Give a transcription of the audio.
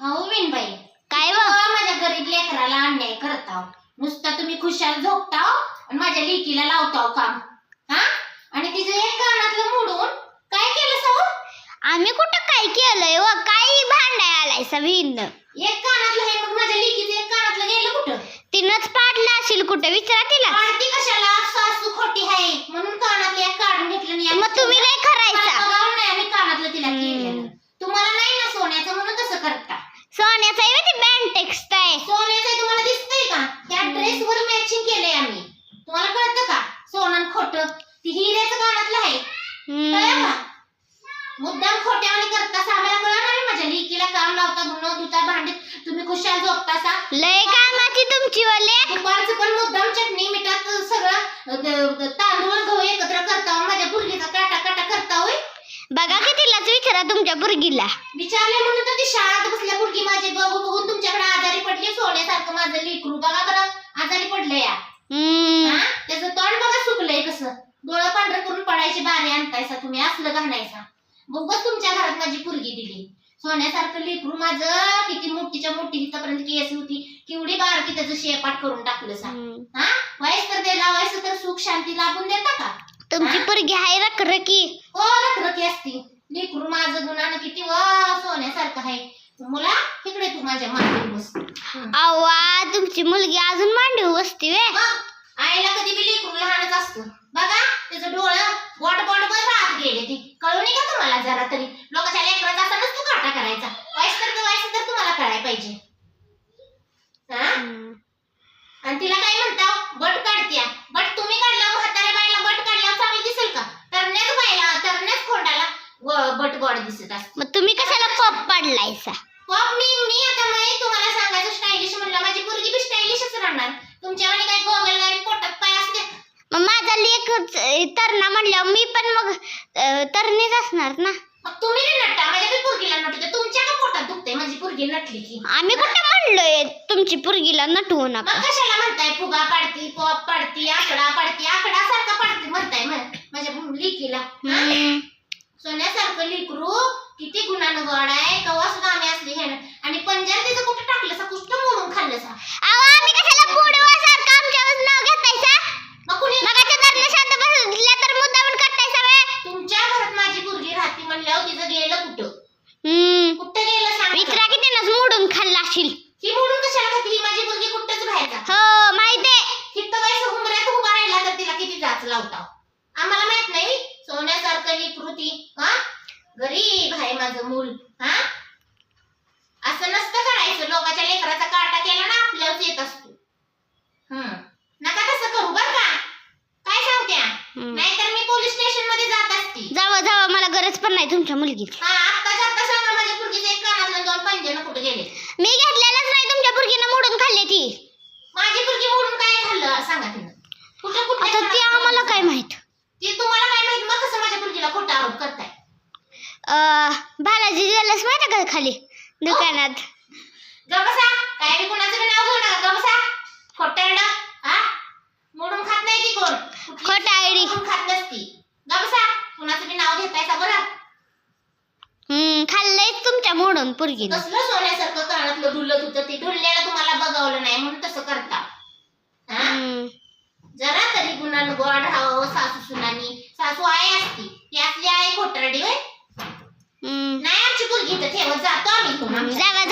अहो विनबाई काय व माझ्या गरीब लेकराला अन्याय करताव नुसता तुम्ही खुशाल झोपताव आणि माझ्या लेकीला लावताव काम. हा? आणि तिचं एक कानातलं मोडून काय केलं साऊ आम्ही कुठं काय केलंय व? काही भांडाय आलाय सवीन एक कानातलं हे मग माझ्या लेकीचं एक कानातलं गेलं कुठं? तिनंच पाडलं असेल कुठं? विचारा तिला. काढती कशाला? सासू खोटी आहे म्हणून कानातलं एक काढून घेतलं आणि मग तुम्ही नाही करायचा नाही आम्ही कानातलं तिला हम्म. केलेलं तुम्हाला नाही ना सोन्याचं म्हणून तसं करता सोन्याचा आहे ते बँड टेक्स्ट आहे. सोन्याचं तुम्हाला दिसतंय का? त्या ड्रेस वर मॅचिंग केलंय आम्ही. तुम्हाला कळतं का? सोनं खोट ती हिऱ्याचं कानातलं आहे. कळलं. का? मुद्दाम खोट्यावानी करता आम्हाला कळलं नाही माझ्या लेकीला काम लावता धुणं धुता भांडे. तुम्ही खुशाल झोपतासा लय कामाची तुमची वले दुपारचं पण मुद्दाम चटणी मिठात सगळं तांदूळ गहू एकत्र करता माझ्या पुरगीचा काटा काटा करता होय. बघा की तिलाच विचारा तुमच्या बुरगीला विचारले म्हणून तर ती शाळेत बसल्या पुरगी माझी बघू बघून तुमच्याकडे आजारी पडली सोन्यासारखं माझं लेकरू बघा बरं आजारी पडलं या. हा? त्याचं तोंड बघा सुकलंय कसं. डोळं पांढरं करून पडायची बारी आणतायसा तुम्ही असलं घालायचा बघच तुमच्या घरात माझी पुरगी दिली. सोन्यासारखं लेकरू माझं किती मोठीच्या मोठी इथपर्यंत केस होती केवढी बारकी त्याचं शेपाट करून टाकलं सांग हम्म. हा? व्हायस तर ते लावायचं तर सुख शांती लाभून देता का? तुमची पुरगी हाय रखरखी. हो रखरखी असती. लेकरू माझं गुणानं किती वा सोन्यासारखं आहे. मुला इकडे तू माझ्या मागे बस. अव्वा तुमची मुलगी अजून मांडीव बसती वे. मग आईला कधी बी लेकरू लहानच असतं. बघा त्याचं डोळं बोट बोट वर राहत गेले ती. कळू नये का तुम्हाला जरा तरी? लोकांच्या लेकराचा असा नसतो काटा करायचा. व्हायस तर व्हायचं तर तुम्हाला कळायला पाहिजे. हा? आणि तिला काय म्हणता? बट काढत्या. बट तुम्ही गोड दिसत असत मग तुम्ही कशाला पप पाडलायसा? मग मी मी आता नाही तुम्हाला सांगायचं स्टायलिश म्हणलं. माझी मुलगी बी स्टायलिशच राहणार. तुमच्या वाणी काय गोगल आणि पोटात पाय असते मग माझा लेख तरणा म्हणल्यावर मी पण मग अं, तरणीच असणार ना. मग तुम्ही नाही नटा माझ्या बी पोरगीला नटते तुमच्या का पोटात दुखते माझी पोरगी नटली की. आम्ही कुठं म्हणलोय? तुमची पुरगीला नटवू मग नका कशाला म्हणताय? फुगा पाडती पॉप पाडती आकडा पाडती आकडा सारखा पाडती म्हणताय मग. माझ्या लिकीला? हम्म. सोन्यासारखं लिकरू किती गुणानं गोड आहे. कवा सुद्धा आम्ही असले ह्यानं आणि पंजाब कुठं टाकलं सा कुठं मोडून खाल्लं सा अहो आम्ही कशाला बुडवासारखं आमच्यावर नाव घेतायसा मग कुणी मगाच्या धरणं शांत बसल्या तर मुद्दामून करतायसा वे तुमच्या घरात माझी मुलगी राहते म्हणल्यावर तिचं गेलं कुठं हम्म कुठं गेलं सांग विचारा की त्यानं मोडून खाल्ला असेल ही म्हणून कशाला खाती ही माझी मुलगी कुठंच बाहेर जात हो माहितीये हिथं वयस हुंबऱ्यात उभा राहिला तर तिला किती जाच लावता आम्हाला माहीत नाही लिकृती हा? गरीब आहे माझं मूल. हा? असं नसतं करायचं. लोकांच्या लेकराचा काटा केला ना आपल्याच येत असतो. हम्म. नका तसं करू बर का? काय सांगत्या. नाहीतर मी पोलीस स्टेशनमध्ये जात असती. जावा जावा. मला गरज पण नाही तुमच्या मुलगीची. हा आत्ताच्या आत्ता सांगा. माझ्या मुलगीचे एक कानातलं दोन पंजन कुठे गेले. मी घेतलेलंच नाही तुमच्या पुरगीनं मोडून खाल्ली ती माझी मुलगी म्हणून काय खाल्लं सांगा तिनं कुठं कुठे आता ते आम्हाला काय माहीत ते तुम्हाला काय माहीत मग कसं माझ्या मुलगीला खोटा आरोप करताय अं, बालाजी ज्वेलर्स माहिती का खाली? दुकानात. गबसा काय बी कोणाचं बी नाव घेऊ नका. हा? मोडून खात नाही ती कोण? कुठली खोटारडी. मोडून खात नसती. गबसा कुणाचं बी नाव घेताय का बरं? हम्म खाल्लंयच तुमच्या मोडून पुरगीनं. कसलं सोन्यासारखं कानातलं डुलत होतं. ते डुलल्याला तुम्हाला बघावलं नाही म्हणून तसं करता. हा. जरा तरी गुणानं गोड राहावं सासू सुनानी. सासू आई असती. ती असली आई खोटरडी होय. Jangan.